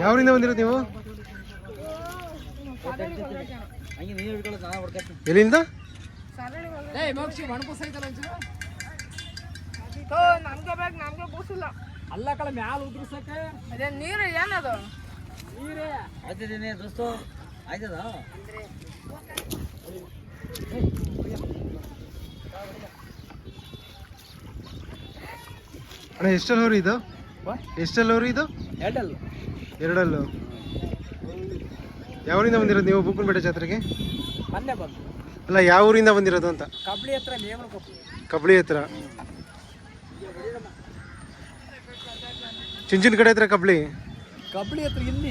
ಯಾವರಿಂದ ಬಂದಿರೋದು ನೀವು? ಹಂಗೆ ನೀರು ಹಿಡ್ಕೊಳ್ಳೋದು ನಾನು ಹೊಡ್ಕತ್ತೀನಿ ಎಲ್ಲಿಂದ ನಮ್ಗೆ ಬೇಕು ನಮ್ಗೆ ಬೂಸಿಲ್ಲ ಅಲ್ಲ ಕಳ ಮ್ಯಾಲ ಉದ್ರಸಕ್ಕೆ? ಅದೇ ನೀರು ಏನದು? ಆಯ್ತಿದ್ದೀನಿ ದೋಸ್ತು. ಆಯ್ತದ? ಅಣ್ಣ ಎಷ್ಟಲ್ಲಿ ಹೋರಿ ಇದು? ಎಷ್ಟಲ್ಲಿ ಹೋರಿ ಇದು? ಎರಡಲ್ಲ. ಎರಡಲ್ಲು. ಯಾವರಿಂದ ಬಂದಿರೋದು ನೀವು ಬುಕ್ಕನಪೇಟೆ ಜಾತ್ರೆಗೆ? ಮೊನ್ನೆ ಬಂದು. ಅಲ್ಲ ಯಾವ ಊರಿಂದ ಬಂದಿರೋದು ಅಂತ? ಕಬ್ಳಿ ಹತ್ರ ಕಬ್ಳಿ ಹತ್ರ. ಚುಂಚಿನ ಕಡೆ ಹತ್ರ ಕಬ್ಳಿ? ಕಬ್ಳಿ ಹತ್ರ ಇಲ್ಲಿ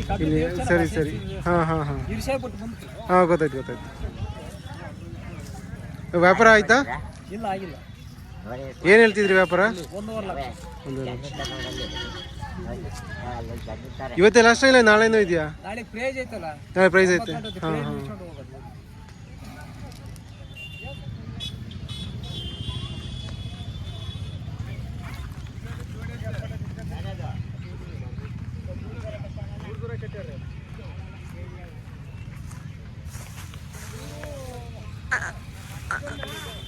ಸರಿ ಸರಿ. ಹಾಂ ಹಾಂ ಹಾಂ. ಹಾಂ ಗೊತ್ತಾಯ್ತು ಗೊತ್ತಾಯ್ತು. ವ್ಯಾಪಾರ ಆಯ್ತಾ? ಇಲ್ಲ ಆಗಿಲ್ಲ. ಏನು ಹೇಳ್ತಿದ್ರಿ ವ್ಯಾಪಾರ? ಒಂದೂವರೆ ಲಕ್ಷ. ಇವತ್ತೇ ಲಾಸ್ಟ್ ಇಲ್ಲ ನಾಳೆನೂ ಇದೆಯಾ? ನಾಳೆ ಪ್ರೈಜ್ ಐತಲ್ಲ. ನಾಳೆ ಪ್ರೈಸ್ ಐತೆ. ಹಾಂ ಹಾಂ. Yeah.